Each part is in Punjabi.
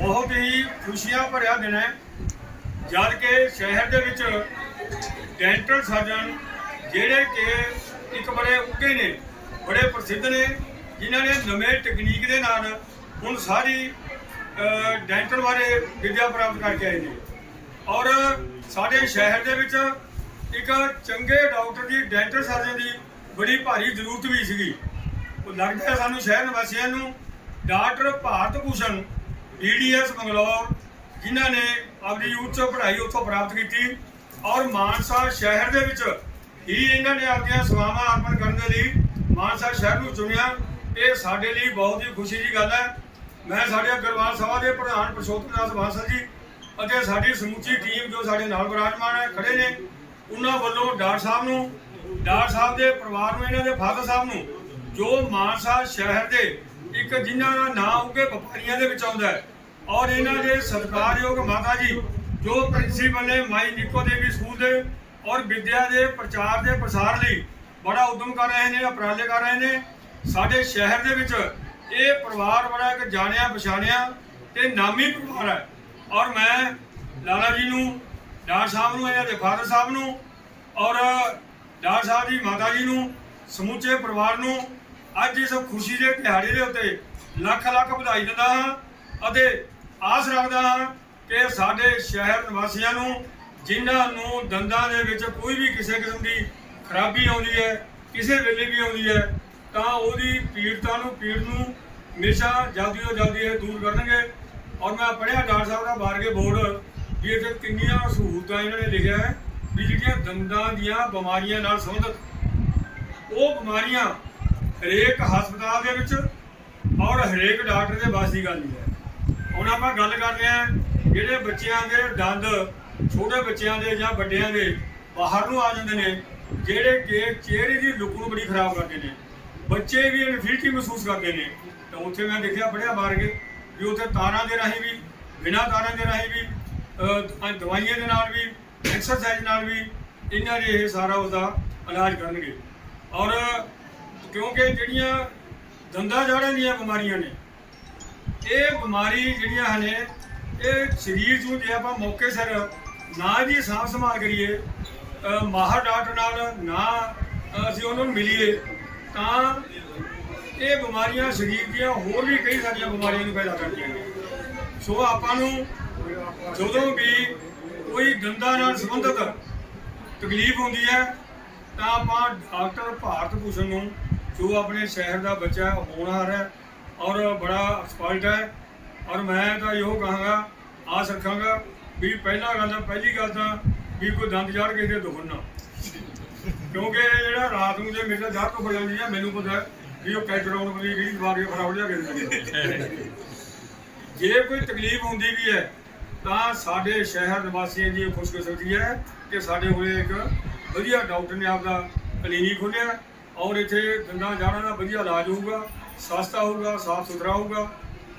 ਬਹੁਤ ਹੀ ਖੁਸ਼ੀਆਂ ਭਰਿਆ ਦਿਨ ਹੈ। ਜਦ ਕਿ ਸ਼ਹਿਰ ਦੇ ਵਿੱਚ ਡੈਂਟਲ ਸਰਜਨ ਜਿਹੜੇ ਕਿ ਇੱਕ ਬੜੇ ਉੱਗੇ ਨੇ, ਬੜੇ ਪ੍ਰਸਿੱਧ ਨੇ, ਜਿਨ੍ਹਾਂ ਨੇ ਨਵੇਂ ਟੈਕਨੀਕ ਦੇ ਨਾਲ ਹੁਣ ਸਾਰੀ ਡੈਂਟਲ ਬਾਰੇ ਵਿਦਿਆ ਪ੍ਰਾਪਤ ਕਰਕੇ ਆਏ ਨੇ। ਔਰ ਸਾਡੇ ਸ਼ਹਿਰ ਦੇ ਵਿੱਚ ਇੱਕ ਚੰਗੇ ਡਾਕਟਰ ਦੀ, ਡੈਂਟਲ ਸਰਜਨ ਦੀ ਬੜੀ ਭਾਰੀ ਜ਼ਰੂਰਤ ਵੀ ਸੀਗੀ। ਉਹ ਲੱਗਦਾ ਸਾਨੂੰ ਸ਼ਹਿਰ ਨਿਵਾਸੀਆਂ ਨੂੰ ਡਾਕਟਰ ਭਾਰਤ ਭੂਸ਼ਣ ਡੀਡੀਐਸ ਬੰਗਲੌਰ ਜਿਨ੍ਹਾਂ ਨੇ ਆਪਣੀ ਉੱਚ ਪੜ੍ਹਾਈ ਉੱਥੋਂ ਪ੍ਰਾਪਤ ਕੀਤੀ ਔਰ ਮਾਨਸਾ ਸ਼ਹਿਰ ਦੇ ਵਿੱਚ ਹੀ ਇਹਨਾਂ ਨੇ ਆਪਣੀਆਂ ਸੇਵਾਵਾਂ ਅਰਪਣ ਕਰਨ ਦੇ ਲਈ ਮਾਨਸਾ ਸ਼ਹਿਰ ਨੂੰ ਚੁਣਿਆ। ਇਹ ਸਾਡੇ ਲਈ ਬਹੁਤ ਹੀ ਖੁਸ਼ੀ ਦੀ ਗੱਲ ਹੈ। ਮੈਂ ਸਾਡੇ ਅਗਰਵਾਲ ਸਭਾ ਦੇ ਪ੍ਰਧਾਨ ਪ੍ਰਸ਼ੋਤਮ ਦਾਸ ਬਾਂਸਲ ਜੀ ਅਤੇ ਸਾਡੀ ਸਮੁੱਚੀ ਟੀਮ ਜੋ ਸਾਡੇ ਨਾਲ ਵਿਰਾਜਮਾਨ ਹੈ, ਖੜੇ ਨੇ। ਉਹਨਾਂ ਵੱਲੋਂ ਡਾਕਟਰ ਸਾਹਿਬ ਨੂੰ, ਡਾਕਟਰ ਸਾਹਿਬ ਦੇ ਪਰਿਵਾਰ ਨੂੰ, ਇਹਨਾਂ ਦੇ ਫਾਦਰ ਸਾਹਿਬ ਨੂੰ ਜੋ ਮਾਨਸਾ ਸ਼ਹਿਰ ਦੇ ਇੱਕ ਜਿਨ੍ਹਾਂ ਦਾ ਨਾਂ ਉੱਗੇ ਵਪਾਰੀਆਂ ਦੇ ਵਿੱਚ ਆਉਂਦਾ ਹੈ ਔਰ ਇਹਨਾਂ ਦੇ ਸਤਿਕਾਰਯੋਗ ਮਾਤਾ ਜੀ, ਜੋ ਪ੍ਰਿੰਸੀਪਲ ਨੇ ਮਾਈ ਨਿੱਕੋ ਦੇਵੀ ਸਕੂਲ ਦੇ ਔਰ ਵਿਦਿਆ ਦੇ ਪ੍ਰਚਾਰ ਦੇ ਪ੍ਰਸਾਰ ਲਈ ਬੜਾ ਉਦਮ ਕਰ ਰਹੇ ਨੇ, ਉਪਰਾਲੇ ਕਰ ਰਹੇ ਨੇ। ਸਾਡੇ ਸ਼ਹਿਰ ਦੇ ਵਿੱਚ ਇਹ ਪਰਿਵਾਰ ਬੜਾ ਇੱਕ ਜਾਣਿਆ ਪਛਾਣਿਆ ਤੇ ਨਾਮੀ ਪਰਿਵਾਰ ਹੈ। ਔਰ ਮੈਂ ਲਾਲਾ ਜੀ ਨੂੰ, ਡਾਕਟਰ ਸਾਹਿਬ ਨੂੰ, ਇਹਨਾਂ ਦੇ ਫਾਦਰ ਸਾਹਿਬ ਨੂੰ ਔਰ ਡਾਕਟਰ ਸਾਹਿਬ ਦੀ ਮਾਤਾ ਜੀ ਨੂੰ, ਸਮੁੱਚੇ ਪਰਿਵਾਰ ਨੂੰ ਅੱਜ ਇਸ ਖੁਸ਼ੀ ਦੇ ਦਿਹਾੜੇ ਦੇ ਉੱਤੇ ਲੱਖ ਲੱਖ ਵਧਾਈ ਦਿੰਦਾ ਹਾਂ ਅਤੇ ਆਸ ਰੱਖਦਾ ਹਾਂ ਕਿ ਸਾਡੇ ਸ਼ਹਿਰ ਨਿਵਾਸੀਆਂ ਨੂੰ, ਜਿਨ੍ਹਾਂ ਨੂੰ ਦੰਦਾਂ ਦੇ ਵਿੱਚ ਕੋਈ ਵੀ ਕਿਸੇ ਕਿਸਮ ਦੀ ਖਰਾਬੀ ਆਉਂਦੀ ਹੈ, ਕਿਸੇ ਵੇਲੇ ਵੀ ਆਉਂਦੀ ਹੈ, ਤਾਂ ਉਹਦੀ ਪੀੜਤਾਂ ਨੂੰ ਪੀੜ ਨੂੰ ਹਮੇਸ਼ਾ ਜਲਦੀ ਤੋਂ ਜਲਦੀ ਇਹ ਦੂਰ ਕਰਨਗੇ। ਔਰ ਮੈਂ ਪੜਿਆ ਡਾਕਟਰ ਸਾਹਿਬ ਦਾ ਬਾਰਗੇ ਬੋਰਡ ਵੀ ਇੱਥੇ ਕਿੰਨੀਆਂ ਸਹੂਲਤਾਂ ਇਹਨਾਂ ਨੇ ਲਿਖਿਆ ਹੈ ਵੀ ਜਿਹੜੀਆਂ ਦੰਦਾਂ ਦੀਆਂ ਬਿਮਾਰੀਆਂ ਨਾਲ ਸੰਬੰਧਿਤ। ਉਹ ਬਿਮਾਰੀਆਂ ਹਰੇਕ ਹਸਪਤਾਲ ਦੇ ਵਿੱਚ ਔਰ ਹਰੇਕ ਡਾਕਟਰ ਦੇ ਵੱਸ ਦੀ ਗੱਲ ਨਹੀਂ ਹੈ। ਹੁਣ ਆਪਾਂ ਗੱਲ ਕਰਦੇ ਹਾਂ ਜਿਹੜੇ ਬੱਚਿਆਂ ਦੇ ਦੰਦ ਛੋਟੇ ਬੱਚਿਆਂ ਦੇ ਜਾਂ ਵੱਡਿਆਂ ਦੇ ਬਾਹਰ ਨੂੰ ਆ ਜਾਂਦੇ ਨੇ, ਜਿਹੜੇ ਕਿ ਚਿਹਰੇ ਦੀ ਲੁੱਕ ਨੂੰ ਬੜੀ ਖਰਾਬ ਕਰਦੇ ਨੇ। ਬੱਚੇ ਵੀ ਇਨਫਿਲਟੀ ਮਹਿਸੂਸ ਕਰਦੇ ਨੇ। ਤਾਂ ਉੱਥੇ ਮੈਂ ਦੇਖਿਆ ਪੜਿਆ ਬਾਹਰ ਕੇ ਵੀ ਉੱਥੇ ਤਾਰਾਂ ਦੇ ਰਾਹੀਂ ਵੀ, ਬਿਨਾਂ ਤਾਰਾਂ ਦੇ ਰਾਹੀਂ ਵੀ ਦਵਾਈਆਂ ਦੇ ਨਾਲ ਵੀ ਐਕਸਰਸਾਈਜ਼ ਨਾਲ ਵੀ ਇਹਨਾਂ ਦੇ ਇਹ ਸਾਰਾ ਉਹਦਾ ਇਲਾਜ ਕਰਨਗੇ। ਔਰ ਕਿਉਂਕਿ ਜਿਹੜੀਆਂ ਦੰਦਾਂ ਜਾੜਾਂ ਦੀਆਂ ਬਿਮਾਰੀਆਂ ਨੇ, ਇਹ ਬਿਮਾਰੀ ਜਿਹੜੀਆਂ ਹਨ ਇਹ ਸਰੀਰ ਨੂੰ ਜੇ ਆਪਾਂ ਮੌਕੇ ਸਿਰ ਨਾ ਦੀ ਸਾਂਭ ਸੰਭਾਲ ਕਰੀਏ ਮਾਹਰ ਡਾਕਟਰ ਨਾਲ ਨਾ ਅਸੀਂ ਉਹਨਾਂ ਨੂੰ ਮਿਲੀਏ, ਤਾਂ ਇਹ ਬਿਮਾਰੀਆਂ ਸਰੀਰ ਦੀਆਂ ਹੋਰ ਵੀ ਕਈ ਸਾਰੀਆਂ ਬਿਮਾਰੀਆਂ ਨੂੰ ਪੈਦਾ ਕਰਦੀਆਂ ਨੇ। ਸੋ ਆਪਾਂ ਨੂੰ ਜਦੋਂ ਵੀ ਕੋਈ ਦੰਦਾਂ ਨਾਲ ਸੰਬੰਧਿਤ ਤਕਲੀਫ ਹੁੰਦੀ ਹੈ, ਤਾਂ ਆਪਾਂ ਡਾਕਟਰ ਭਾਰਤ ਭੂਸ਼ਣ ਨੂੰ ਜੋ ਆਪਣੇ ਸ਼ਹਿਰ ਦਾ ਬੱਚਾ ਹੋਣਹਾਰ ਹੈ ਔਰ ਬੜਾ ਐਕਸਪਰਟ ਹੈ ਔਰ ਮੈਂ ਤਾਂ ਇਹੋ ਕਹਾਂਗਾ, ਆਸ ਰੱਖਾਂਗਾ ਵੀ ਪਹਿਲਾ ਗੱਲ ਤਾਂ ਪਹਿਲੀ ਗੱਲ ਤਾਂ ਵੀ ਕੋਈ ਦੰਦ ਜਾੜ ਕੇ ਦੇ ਦੁਖਣ ਨਾ। ਕਿਉਂਕਿ ਜਿਹੜਾ ਰਾਤ ਨੂੰ ਜੇ ਮੇਰੇ ਜਾੜ ਤੋਂ ਹੋ ਜਾਂਦੀ ਹੈ ਮੈਨੂੰ ਪਤਾ ਵੀ ਉਹ ਕੈਟਰੋਨ ਵਾਲੀ ਜਿਹੜੀ ਬਿਮਾਰੀ ਖਰਾਬ ਲਿਆ ਕੇ ਜੇ ਕੋਈ ਤਕਲੀਫ ਹੁੰਦੀ ਵੀ ਹੈ, ਤਾਂ ਸਾਡੇ ਸ਼ਹਿਰ ਨਿਵਾਸੀਆਂ ਦੀ ਇਹ ਖੁਸ਼ਕਿਸਮਤੀ ਹੈ ਕਿ ਸਾਡੇ ਕੋਲ ਇੱਕ ਵਧੀਆ ਡਾਕਟਰ ਨੇ ਆਪਦਾ ਕਲੀਨਿਕ ਖੋਲ੍ਹਿਆ। ਔਰ ਇੱਥੇ ਦੰਦਾਂ ਜਾੜਾਂ ਦਾ ਵਧੀਆ ਇਲਾਜ ਹੋਊਗਾ ਸਸਤਾ ਹੋਊਗਾ, ਸਾਫ਼ ਸੁਥਰਾ ਹੋਊਗਾ।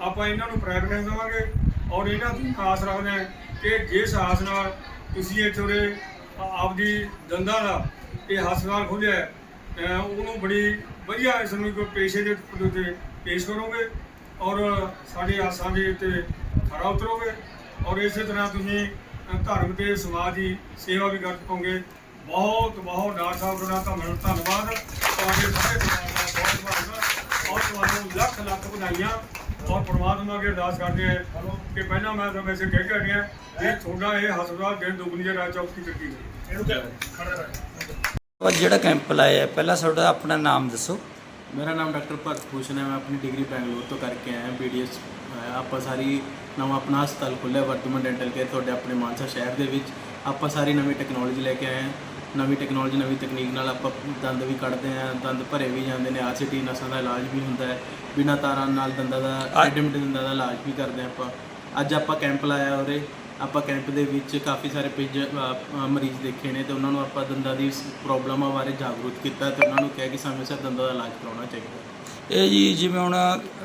ਆਪਾਂ ਇਹਨਾਂ ਨੂੰ ਪ੍ਰੈਫਰੈਂਸ ਦੇਵਾਂਗੇ ਔਰ ਇਹਨਾਂ ਤੋਂ ਆਸ ਰੱਖਦੇ ਹਾਂ ਕਿ ਜਿਸ ਆਸ ਨਾਲ ਤੁਸੀਂ ਇੱਥੇ ਦੇ ਆਪਦੀ ਦੰਦਾਂ ਦਾ ਇਹ ਹਸਪਤਾਲ ਖੋਲ੍ਹਿਆ ਉਹਨੂੰ ਬੜੀ ਵਧੀਆ ਇਸ ਨੂੰ ਇੱਕ ਪੇਸ਼ੇ ਦੇ ਉੱਤੇ ਪੇਸ਼ ਕਰੋਗੇ ਔਰ ਸਾਡੇ ਆਸਾਂ ਦੇ ਉੱਤੇ ਖਰਾ ਉਤਰੋਗੇ ਔਰ ਇਸੇ ਤਰ੍ਹਾਂ ਤੁਸੀਂ ਧਰਮ ਤੇ ਸਮਾਜ ਦੀ ਸੇਵਾ ਵੀ ਕਰ ਪਾਉਂਗੇ ਬਹੁਤ ਬਹੁਤ ਡਾਕਟਰ ਸਾਹਿਬ ਦਾ ਤੁਹਾਨੂੰ ਧੰਨਵਾਦ ਵਧਾਈਆਂ ਔਰ ਪਰਮਾਤਮਾ ਅੱਗੇ ਅਰਦਾਸ ਕਰਦੇ ਹਾਂ ਕਿ ਪਹਿਲਾਂ ਮੈਂ ਤਾਂ ਵੈਸੇ ਕਹਿ ਕੇ ਹਟਿਆ ਕਿ ਤੁਹਾਡਾ ਇਹ ਹਸਪਤਾਲ ਦਿਨ ਦੁਗਣੀ ਰਾਤ ਚੌਕੀ ਚੱਕੀ ਉਹ ਜਿਹੜਾ ਕੈਂਪ ਲਾਇਆ ਪਹਿਲਾਂ ਤੁਹਾਡਾ ਆਪਣਾ ਨਾਮ ਦੱਸੋ। ਮੇਰਾ ਨਾਮ ਡਾਕਟਰ ਭਗਤ ਭੂਸ਼ਣ ਹੈ ਮੈਂ ਆਪਣੀ ਡਿਗਰੀ ਬੈਂਗਲੌਰ ਤੋਂ ਕਰਕੇ ਆਇਆ ਬੀਡੀਐਸ ਆਪਾਂ ਸਾਰੀ ਨਵਾਂ ਆਪਣਾ ਹਸਪਤਾਲ ਖੋਲ੍ਹਿਆ ਵਰਤਮਾਨ ਡੈਂਟਲ ਕੇਅਰ ਤੁਹਾਡੇ ਆਪਣੇ ਮਾਨਸਾ ਸ਼ਹਿਰ ਦੇ ਵਿੱਚ। ਆਪਾਂ ਸਾਰੀ ਨਵੀਂ ਟੈਕਨੋਲੋਜੀ ਲੈ ਕੇ ਆਏ ਹਾਂ। ਨਵੀਂ ਟੈਕਨੋਲੋਜੀ ਨਵੀਂ ਤਕਨੀਕ ਨਾਲ ਆਪਾਂ ਦੰਦ ਵੀ ਕੱਢਦੇ ਹਾਂ ਦੰਦ ਭਰੇ ਵੀ ਜਾਂਦੇ ਨੇ ਆਰਸੀਟੀ ਨਸਾਂ ਦਾ ਇਲਾਜ ਵੀ ਹੁੰਦਾ ਹੈ ਬਿਨਾਂ ਤਾਰਾਂ ਨਾਲ ਦੰਦਾਂ ਦਾ ਐਡੇ ਮਿੱਡੇ ਦੰਦਾਂ ਦਾ ਇਲਾਜ ਵੀ ਕਰਦੇ ਹਾਂ ਆਪਾਂ। ਅੱਜ ਆਪਾਂ ਕੈਂਪ ਲਾਇਆ ਉਰੇ ਆਪਾਂ ਕੈਂਪ ਦੇ ਵਿੱਚ ਕਾਫੀ ਸਾਰੇ ਪੇਜ ਮਰੀਜ਼ ਦੇਖੇ ਨੇ ਤੇ ਉਹਨਾਂ ਨੂੰ ਆਪਾਂ ਦੰਦਾਂ ਦੀ ਪ੍ਰੋਬਲਮਾਂ ਬਾਰੇ ਜਾਗਰੂਕ ਕੀਤਾ ਤੇ ਉਹਨਾਂ ਨੂੰ ਕਿਹਾ ਕਿ ਸਮੇਂ ਸਿਰ ਦੰਦਾਂ ਦਾ ਇਲਾਜ ਕਰਾਉਣਾ ਚਾਹੀਦਾ ਇਹ ਜੀ ਜਿਵੇਂ ਹੁਣ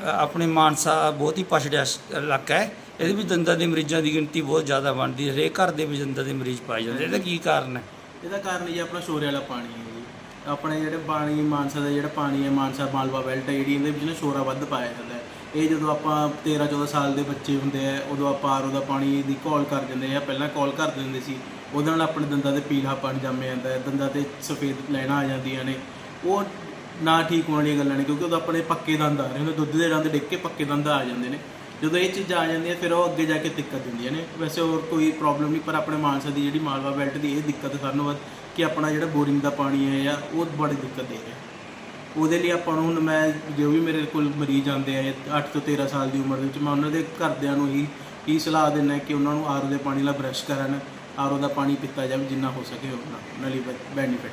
ਆਪਣੇ ਮਾਨਸਾ ਬਹੁਤ ਹੀ ਪਛੜਿਆ ਇਲਾਕਾ ਹੈ ਇਹਦੇ ਵਿੱਚ ਦੰਦਾਂ ਦੇ ਮਰੀਜ਼ਾਂ ਦੀ ਗਿਣਤੀ ਬਹੁਤ ਜ਼ਿਆਦਾ ਬਣਦੀ ਹੈ ਹਰੇਕ ਘਰ ਦੇ ਵਿੱਚ ਦੰਦਾਂ ਦੇ ਮਰੀਜ਼ ਪਾਏ ਜਾਂਦੇ ਇਹਦਾ ਕੀ ਕਾਰਨ ਹੈ? ਇਹਦਾ ਕਾਰਨ ਜੀ ਆਪਣਾ ਸ਼ੋਰੇ ਵਾਲਾ ਪਾਣੀ ਹੈ ਜੀ। ਆਪਣੇ ਜਿਹੜੇ ਪਾਣੀ ਮਾਨਸਾ ਦਾ ਜਿਹੜਾ ਪਾਣੀ ਹੈ, ਮਾਨਸਾ ਮਾਲਵਾ ਬੈਲਟ ਹੈ, ਜਿਹੜੀ ਇਹਦੇ ਵਿੱਚ ਨਾ ਸ਼ੋਰਾ ਵੱਧ ਪਾਇਆ ਜਾਂਦਾ ਹੈ। ਇਹ ਜਦੋਂ ਆਪਾਂ 13 14 ਸਾਲ ਦੇ ਬੱਚੇ ਹੁੰਦੇ ਆ, ਉਦੋਂ ਆਪਾਂ ਆਰਓ ਦਾ ਪਾਣੀ ਦੀ ਕਾਲ ਕਰ ਦਿੰਦੇ ਆ ਪਹਿਲਾਂ ਕਾਲ ਕਰ ਦਿੰਦੇ ਸੀ। ਉਹਦੇ ਨਾਲ ਆਪਣੇ ਦੰਦਾਂ ਤੇ ਪੀਲਾਪਣ ਜੰਮ ਜਾਂਦਾ ਹੈ, ਦੰਦਾਂ ਤੇ ਸਫੇਦ ਲੈਣਾ ਆ ਜਾਂਦੀਆਂ ਨੇ। ਉਹ ਨਾ ਠੀਕ ਹੋਣ ਵਾਲੀਆਂ ਗੱਲਾਂ ਨੇ, ਕਿਉਂਕਿ ਉਹਦਾ ਆਪਣੇ ਪੱਕੇ ਦੰਦ ਆ ਰਹੇ ਹੁੰਦੇ, ਦੁੱਧ ਦੇ ਦੰਦ ਡਿੱਗ ਕੇ ਪੱਕੇ ਦੰਦ ਆ ਜਾਂਦੇ ਨੇ। ਜਦੋਂ ਇਹ ਚੀਜ਼ਾਂ ਆ ਜਾਂਦੀਆਂ, ਫਿਰ ਉਹ ਅੱਗੇ ਜਾ ਕੇ ਦਿੱਕਤ ਦਿੰਦੀਆਂ ਨੇ। ਵੈਸੇ ਹੋਰ ਕੋਈ ਪ੍ਰੋਬਲਮ ਨਹੀਂ, ਪਰ ਆਪਣੇ ਮਾਨਸਾ ਦੀ ਜਿਹੜੀ ਮਾਲਵਾ ਬੈਲਟ ਦੀ ਇਹ ਦਿੱਕਤ ਹੈ ਸਾਨੂੰ ਵੱਧ ਕਿ ਆਪਣਾ ਜਿਹੜਾ ਬੋਰਿੰਗ ਦਾ ਪਾਣੀ ਹੈ ਜਾਂ ਉਹ ਬੜੀ ਦਿੱਕਤ ਦੇ ਰਿਹਾ। ਉਹਦੇ ਲਈ ਆਪਾਂ ਨੂੰ ਹੁਣ ਮੈਂ ਜੋ ਵੀ ਮੇਰੇ ਕੋਲ ਮਰੀਜ਼ ਆਉਂਦੇ ਆ 8 ਤੋਂ 13 ਸਾਲ ਦੀ ਉਮਰ ਦੇ ਵਿੱਚ, ਮੈਂ ਉਹਨਾਂ ਦੇ ਘਰਦਿਆਂ ਨੂੰ ਹੀ ਹੀ ਸਲਾਹ ਦਿੰਦਾ ਕਿ ਉਹਨਾਂ ਨੂੰ ਆਰਓ ਦੇ ਪਾਣੀ ਨਾਲ ਬਰਸ਼ ਕਰਨ ਆਰਓ ਦਾ ਪਾਣੀ ਪੀਤਾ ਜਾਵੇ, ਜਿੰਨਾ ਹੋ ਸਕੇ ਉਹਨਾਂ ਨਾਲ ਬੈਨੀਫਿਟ